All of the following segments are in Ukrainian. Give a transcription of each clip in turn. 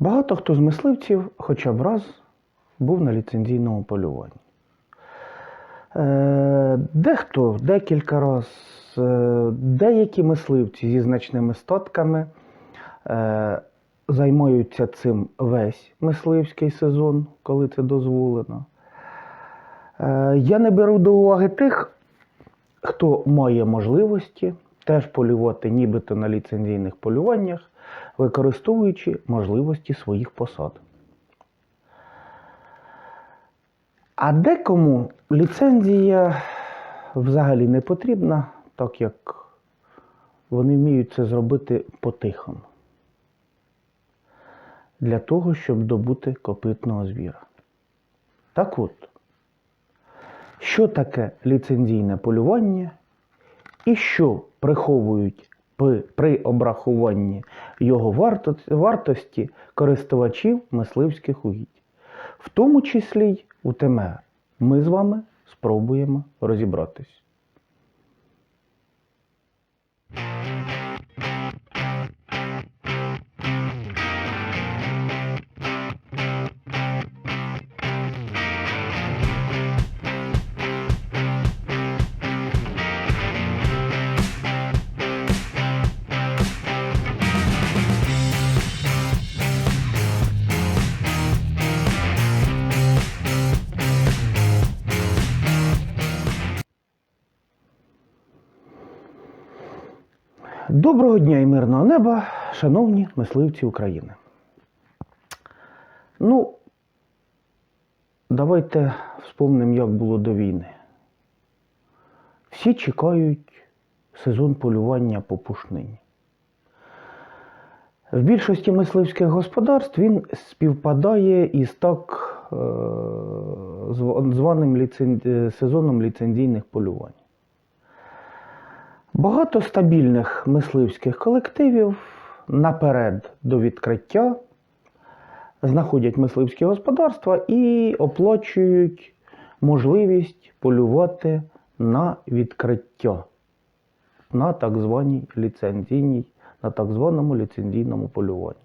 Багато хто з мисливців хоча б раз був на ліцензійному полюванні. Е, Дехто декілька разів, деякі мисливці зі значними статками е, займаються цим весь мисливський сезон, коли це дозволено. Е, Я не беру до уваги тих, хто має можливості теж полювати нібито на ліцензійних полюваннях, використовуючи можливості своїх посад. А декому ліцензія взагалі не потрібна, так як вони вміють це зробити потихому. Для того, щоб добути копитного звіра. Так от, що таке ліцензійне полювання і що приховують при, обрахуванні його вартості користувачів мисливських угідь. В тому числі й у ТМР. Ми з вами спробуємо розібратись. Доброго дня і мирного неба, шановні мисливці України. Ну, давайте вспомнимо, як було до війни. Всі чекають сезон полювання по пушнині. В більшості мисливських господарств він співпадає із так е, званим сезоном ліцензійних полювань. Багато стабільних мисливських колективів наперед до відкриття знаходять мисливські господарства і оплачують можливість полювати на відкриття на так званій ліцензійній, на так званому ліцензійному полюванні.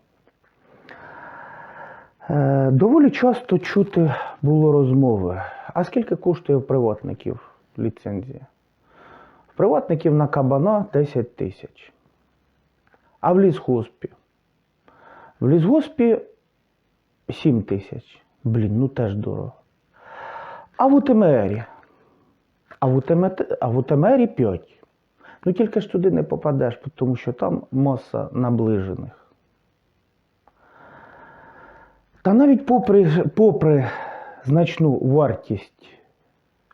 Е, Доволі часто чути було розмови. А скільки коштує в приватників ліцензія? Приватників на кабана 10 тисяч. А в лісгоспі? В лісгоспі 7 тисяч. Блін, ну теж дорого. А в УТМРі? А в, УТМ... а в УТМРі 5. Ну тільки ж туди не попадеш, тому що там маса наближених. Та навіть попри, попри значну вартість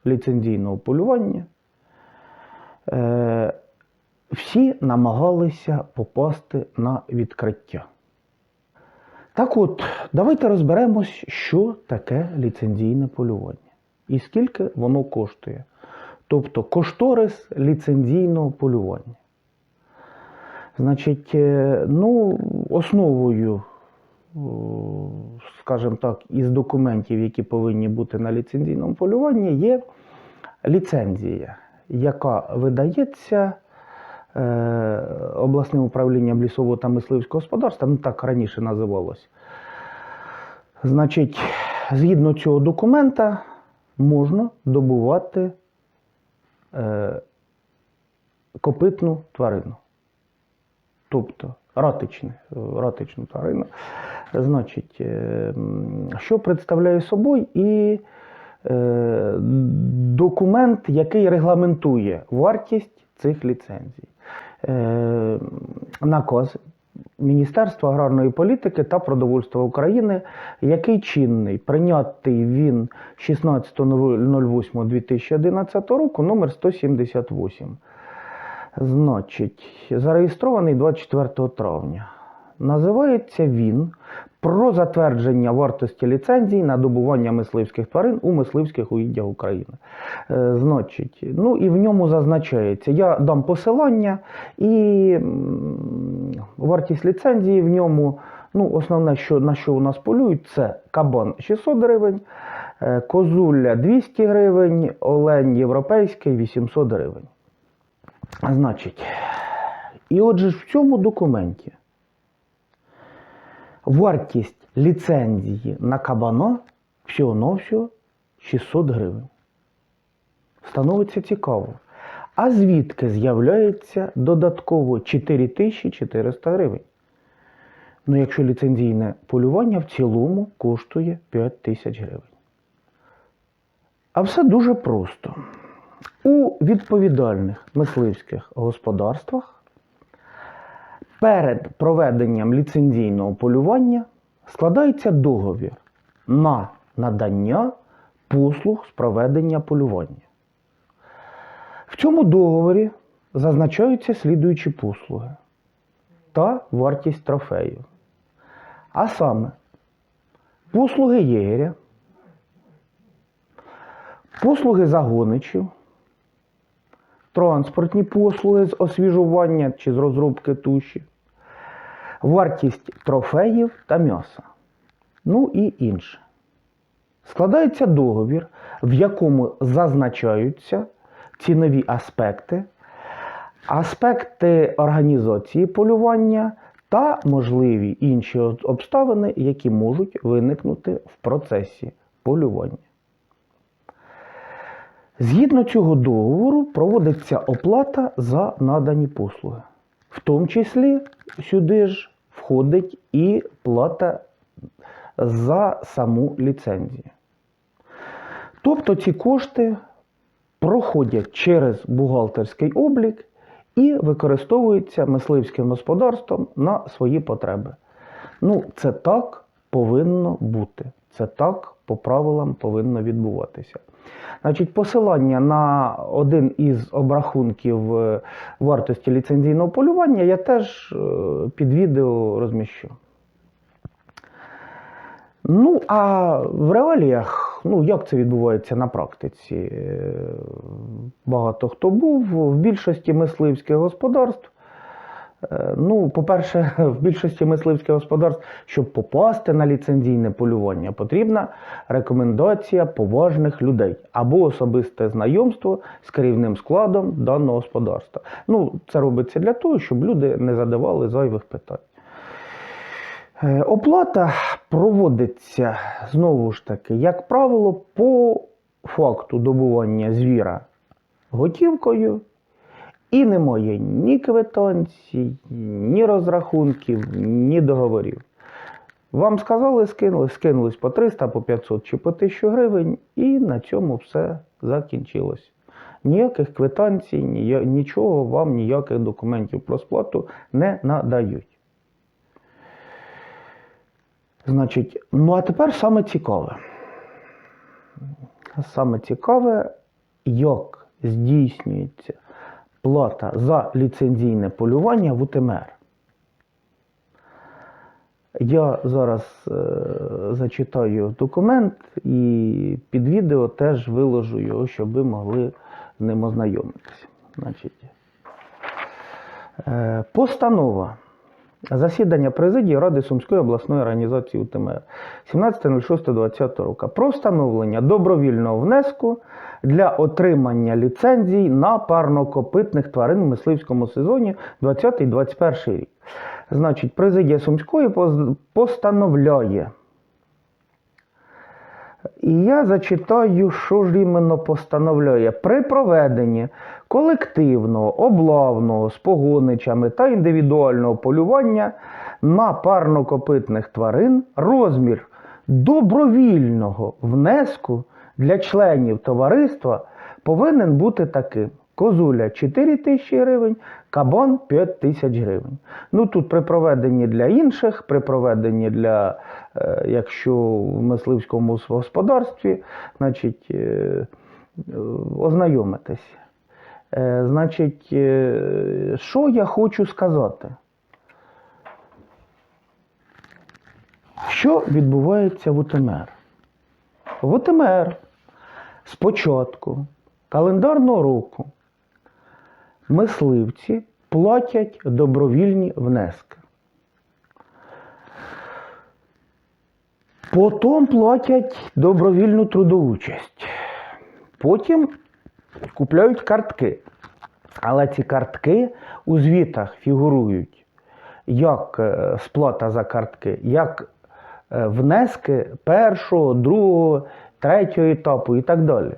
ліцензійного полювання, е, всі намагалися попасти на відкриття. Так от, давайте розберемось, що таке ліцензійне полювання і скільки воно коштує. Тобто кошторис ліцензійного полювання. Значить, е, ну, основою, скажімо так, із документів, які повинні бути на ліцензійному полюванні, є ліцензія, яка видається е, обласним управлінням лісового та мисливського господарства, ну так раніше називалось. Значить, згідно цього документа можна добувати е, копитну тварину. Тобто ратичне, ратичну тварину. Значить, е, що представляє собою і документ, який регламентує вартість цих ліцензій. Е, наказ Міністерства аграрної політики та продовольства України, який чинний, прийнятий він 16.08.2011 року, номер 178. Значить, зареєстрований 24 травня. Називається він про затвердження вартості ліцензій на добування мисливських тварин у мисливських угіддях України. Е, значить, ну і в ньому зазначається, я дам посилання і вартість ліцензії в ньому, ну, основне, що, на що у нас полюють, це кабан 600 гривень, е, козулля 200 гривень, олень європейський 800 гривень. Значить, і отже ж в цьому документі Вартість ліцензії на кабана всього-навсього 600 гривень. Становиться цікаво. А звідки з'являється додатково 4400 гривень? Ну, якщо ліцензійне полювання в цілому коштує 5000 гривень. А все дуже просто. У відповідальних мисливських господарствах перед проведенням ліцензійного полювання складається договір на надання послуг з проведення полювання. В цьому договорі зазначаються слідуючі послуги та вартість трофею. А саме послуги єгеря, послуги загоничів, транспортні послуги з освіжування чи з розробки туші, вартість трофеїв та м'яса. Ну і інше. Складається договір, в якому зазначаються цінові аспекти, аспекти організації полювання та можливі інші обставини, які можуть виникнути в процесі полювання. Згідно цього договору проводиться оплата за надані послуги. В тому числі сюди ж входить і плата за саму ліцензію. Тобто ці кошти проходять через бухгалтерський облік і використовуються мисливським господарством на свої потреби. Ну, це так повинно бути. Це так по правилам повинно відбуватися. Значить, посилання на один із обрахунків е, вартості ліцензійного полювання я теж е, під відео розміщу. Ну, а в реаліях, ну як це відбувається на практиці? Е, Багато хто був в більшості мисливських господарств. Е, Ну, по-перше, в більшості мисливських господарств, щоб попасти на ліцензійне полювання, потрібна рекомендація поважних людей або особисте знайомство з керівним складом даного господарства. Ну, це робиться для того, щоб люди не задавали зайвих питань. Е, Оплата проводиться знову ж таки, як правило, по факту добування звіра готівкою, і немає ні квитанцій, ні розрахунків, ні договорів. Вам сказали, скинули, скинулись по 300, по 500 чи по 1000 гривень, і на цьому все закінчилось. Ніяких квитанцій, нічого вам, ніяких документів про сплату не надають. Значить, ну а тепер саме цікаве. Саме цікаве, як здійснюється плата за ліцензійне полювання в УТМР. Я зараз е, зачитаю документ і під відео теж виложу його, щоб ви могли з ним ознайомитися. Значить, е, постанова. Засідання президії Ради Сумської обласної організації УТМР 17.06.2020 року про встановлення добровільного внеску для отримання ліцензій на парнокопитних тварин в мисливському сезоні 20-21 рік. Значить, президія Сумської постановляє. І я зачитаю, що ж іменно постановляє. При проведенні колективного, облавного з погоничами та індивідуального полювання на парнокопитних тварин розмір добровільного внеску для членів товариства повинен бути таким. Козуля 4 тисячі гривень, кабан 5 тисяч гривень. Ну тут при проведенні для інших, при проведенні для, е, якщо в мисливському господарстві, значить, е, е, ознайомитись. Е, Значить, е, що я хочу сказати? Що відбувається в УТМР? В УТМР з початку календарного року мисливці платять добровільні внески. Потім платять добровільну трудоучасть. Потім купляють картки. Але ці картки у звітах фігурують як е, сплата за картки, як е, внески першого, другого, третього етапу і так далі.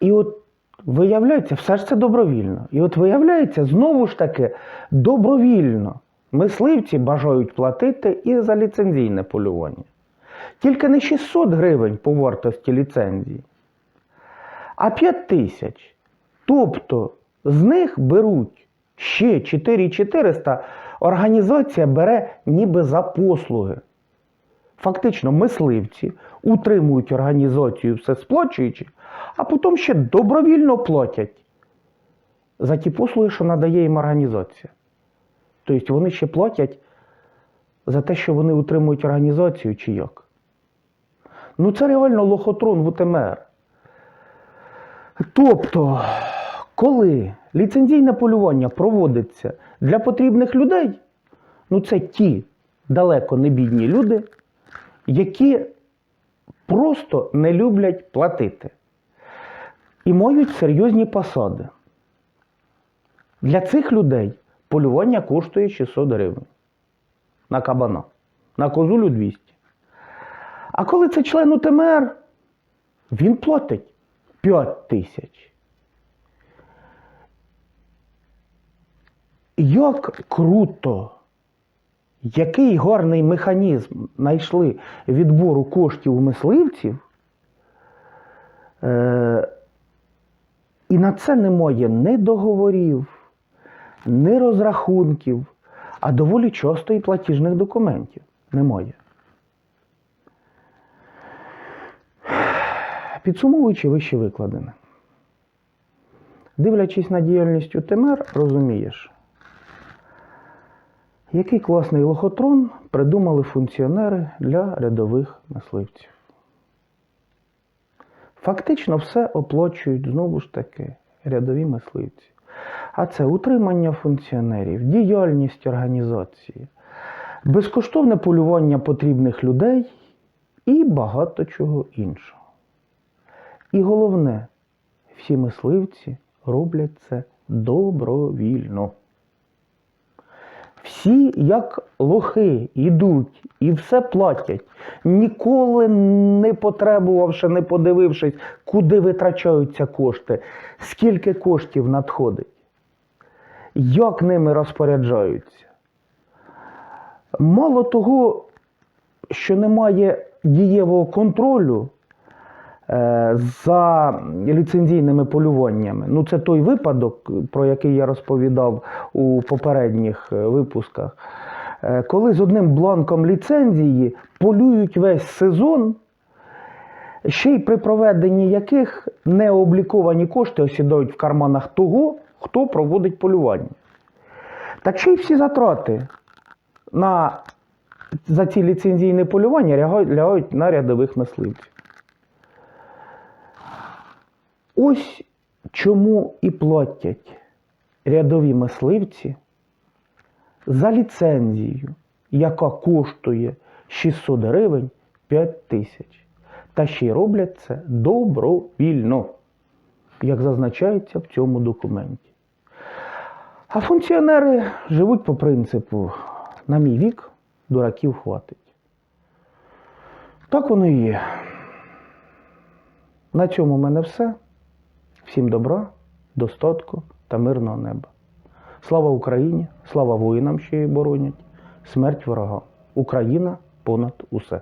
І от виявляється, все ж це добровільно. І от виявляється, знову ж таки, добровільно мисливці бажають платити і за ліцензійне полювання. Тільки не 600 гривень по вартості ліцензії, а 5 тисяч. Тобто з них беруть ще 4400, організація бере ніби за послуги. Фактично, мисливці утримують організацію, все сплачуючи, а потім ще добровільно платять за ті послуги, що надає їм організація. Тобто вони ще платять за те, що вони утримують організацію чи як. Ну це реально лохотрон в УТМР. Тобто, коли ліцензійне полювання проводиться для потрібних людей, ну це ті далеко не бідні люди, які просто не люблять платити і мають серйозні посади. Для цих людей полювання коштує 600 гривень на кабана, на козулю 200. А коли це член УТМР, він платить 5 тисяч. Як круто, який гарний механізм знайшли відбору коштів у мисливців, е, і на це немає ні договорів, ні розрахунків, а доволі часто і платіжних документів немає. Підсумовуючи вище викладене, дивлячись на діяльність УТМР, розумієш, який класний лохотрон придумали функціонери для рядових мисливців. Фактично все оплачують знову ж таки рядові мисливці. А це утримання функціонерів, діяльність організації, безкоштовне полювання потрібних людей і багато чого іншого. І головне, всі мисливці роблять це добровільно. Всі, як лохи, йдуть і все платять, ніколи не потребувавши, не подивившись, куди витрачаються кошти, скільки коштів надходить, як ними розпоряджаються. Мало того, що немає дієвого контролю за ліцензійними полюваннями. Ну, це той випадок, про який я розповідав у попередніх е, випусках. Е, Коли з одним бланком ліцензії полюють весь сезон, ще й при проведенні яких необліковані кошти осідають в карманах того, хто проводить полювання. Так ще й всі затрати на, за ці ліцензійні полювання лягають на рядових мисливців. Ось чому і платять рядові мисливці за ліцензію, яка коштує 600 гривень 5 тисяч. Та ще й роблять це добровільно, як зазначається в цьому документі. А функціонери живуть по принципу на мій вік дураків хватить. Так воно і є. На цьому в мене все. Всім добра, достатку та мирного неба. Слава Україні! Слава воїнам, що її боронять! Смерть ворога. Україна понад усе!